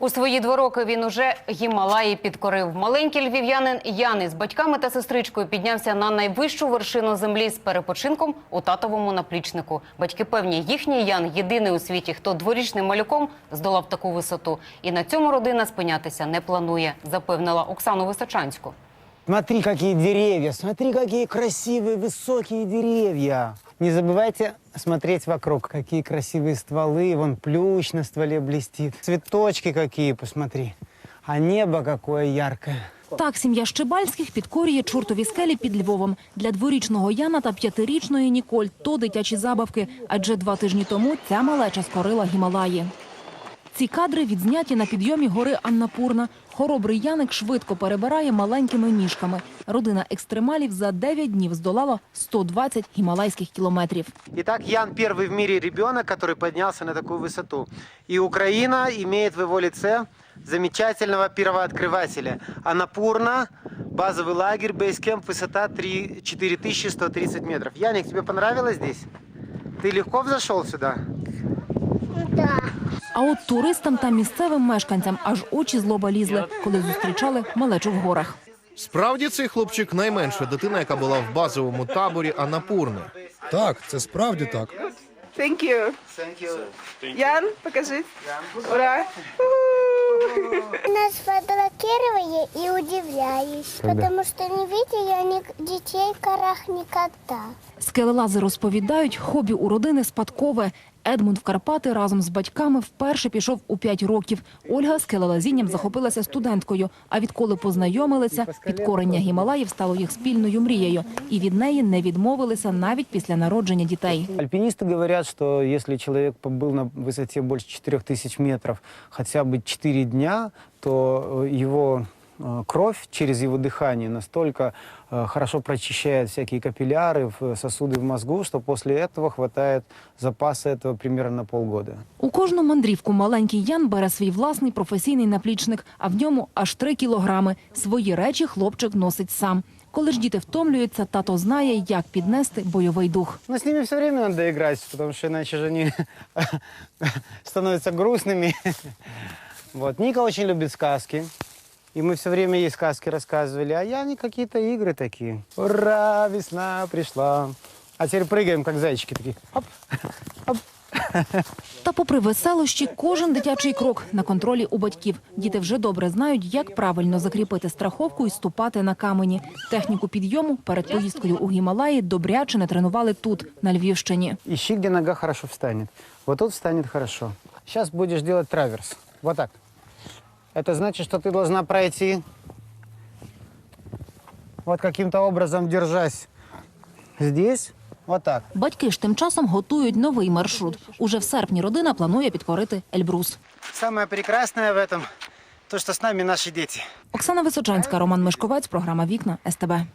У свої два роки він уже Гімалаї підкорив. Маленький львів'янин Ян із батьками та сестричкою піднявся на найвищу вершину землі з перепочинком у татовому наплічнику. Батьки певні, їхній Ян єдиний у світі, хто дворічним малюком здолав таку висоту. І на цьому родина спинятися не планує, запевнила Оксану Височанську. Смотри, какие деревья, смотри, какие красивые высокие деревья. Не забывайте смотреть вокруг, какие красивые стволы, вон плющ на стволе блестит. Цветочки какие, посмотри. А небо какое яркое. Так, сім'я Щебальських підкорює чортові скелі під Львовом. Для дворічного Яна та п'ятирічної Ніколь то дитячі забавки, адже два тижні тому ця малеча скорила Гімалаї. Ці кадри відзняті на підйомі гори Аннапурна. Хоробрий Яник швидко перебирає маленькими ніжками. Родина екстремалів за 9 днів здолала 120 гімалайських кілометрів. Итак, Ян первый в мире ребенок, который поднялся на такую высоту. И Украина имеет в его лице замечательного первооткрывателя. Анапурна, базовый лагерь, бейскемп, высота 3, 4130 метров. Яник, тебе понравилось здесь? Ты легко взошел сюда? А от туристам та місцевим мешканцям аж очі злоба лізли, коли зустрічали малечу в горах. Справді цей хлопчик найменша дитина, яка була в базовому таборі Анапурни. Так, це справді так. Thank you. Ян, покажи. Ура. Нас фотографировали и удивлялись, Когда? потому что не видели они детей в горах никогда. Скелелази розповідають, хобі у родини спадкове. Едмунд в Карпати разом з батьками вперше пішов у 5 років. Ольга скелелазінням захопилася студенткою. А відколи познайомилися, підкорення Гімалаїв стало їх спільною мрією. І від неї не відмовилися навіть після народження дітей. Альпинисты говорят, что если человек побыл на высоте больше 4000 метров хотя бы 4 дня, то э, его э, кровь через его дыхание настолько э, хорошо прочищает всякие капилляры, в- сосуды в мозгу, что после этого хватает запаса этого примерно на полгода. У кожну мандрівку маленький Ян бере свій власний професійний наплічник, а в ньому аж 3 кілограми. Свої речі хлопчик носить сам. Коли ж діти втомлюються, тато знає, як піднести бойовий дух. Но с ними все время надо играть, потому что иначе же они становятся грустными. Вот. Ника очень любит сказки. И мы все время ей сказки рассказывали, а я не какие-то игры такие. Ура, весна пришла. А теперь прыгаем, как зайчики такие. Оп. Та попри веселощі, кожен дитячий крок на контролі у батьків. Діти вже добре знають, як правильно закріпити страховку і ступати на камені. Техніку підйому перед поїздкою у Гімалаї добряче не тренували тут, на Львівщині. Ищи, где нога хорошо встанет. Вот тут встанет хорошо. Сейчас будешь делать траверс. Вот так. Это значит, что ты должна пройти вот каким-то образом, держась здесь, вот так. Батьки ж тим часом готують новий маршрут. Уже в серпні родина планує підкорити Ельбрус. Самое прекрасное в этом, то, что с нами наши дети. Оксана Височанська, Роман Мишковець, програма Вікна СТБ.